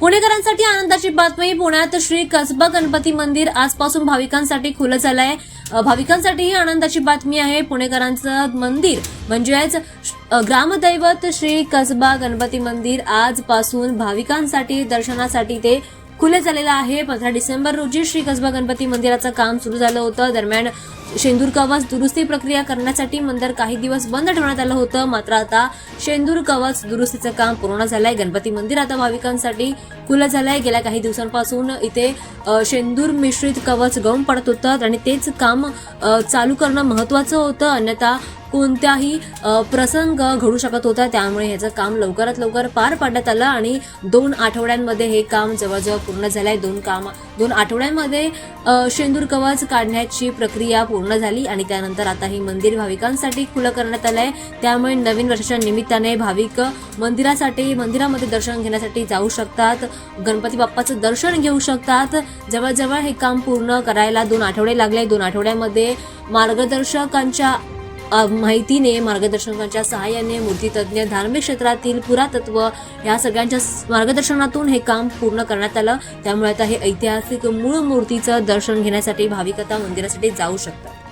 पुणेकरांसाठी आनंदाची बातमी. पुण्यात श्री कसबा गणपती मंदिर आजपासून भाविकांसाठी खुलं झालं आहे भाविकांसाठीही भाविकांसाठी ही आनंदाची बातमी आहे. पुणेकरांचं मंदिर म्हणजेच ग्रामदैवत श्री कसबा गणपती मंदिर आजपासून भाविकांसाठी दर्शनासाठी ते खुले झालेलं आहे. पंधरा डिसेंबर रोजी श्री कसबा गणपती मंदिराचं काम सुरू झालं होतं. दरम्यान शेंदूर कवच दुरुस्ती प्रक्रिया करण्यासाठी मंदिर काही दिवस बंद ठेवण्यात आलं होतं. मात्र आता शेंदूर कवच दुरुस्तीचं काम पूर्ण झालंय. गणपती मंदिर आता भाविकांसाठी खुलं झालंय. गेल्या काही दिवसांपासून इथे शेंदूर मिश्रित कवच गळून पडत होतं आणि तेच काम चालू करणं महत्वाचं होतं. अन्यथा कोणत्याही प्रसंग घडू शकत होता त्यामुळे ह्याचं काम लवकरात लवकर पार पाडण्यात आलं आणि दोन आठवड्यांमध्ये हे काम जवळजवळ पूर्ण झालंय. दोन काम दोन आठवड्यांमध्ये शेंदूर कवच काढण्याची प्रक्रिया पूर्ण झाली आणि त्यानंतर आता हे मंदिर भाविकांसाठी खुलं करण्यात आलंय. त्यामुळे नवीन वर्षाच्या निमित्ताने भाविक मंदिरासाठी मंदिरामध्ये दर्शन घेण्यासाठी जाऊ शकतात. गणपती बाप्पाचं दर्शन घेऊ शकतात. जवळजवळ हे काम पूर्ण करायला दोन आठवडे लागले. दोन आठवड्यामध्ये मार्गदर्शकांच्या माहितीने मार्गदर्शकांच्या सहाय्याने मूर्तीतज्ञ धार्मिक क्षेत्रातील पुरातत्व या सगळ्यांच्या मार्गदर्शनातून हे काम पूर्ण करण्यात आलं. त्यामुळे आता हे ऐतिहासिक मूळ मूर्तीचं दर्शन घेण्यासाठी भाविक आता मंदिरासाठी जाऊ शकतात.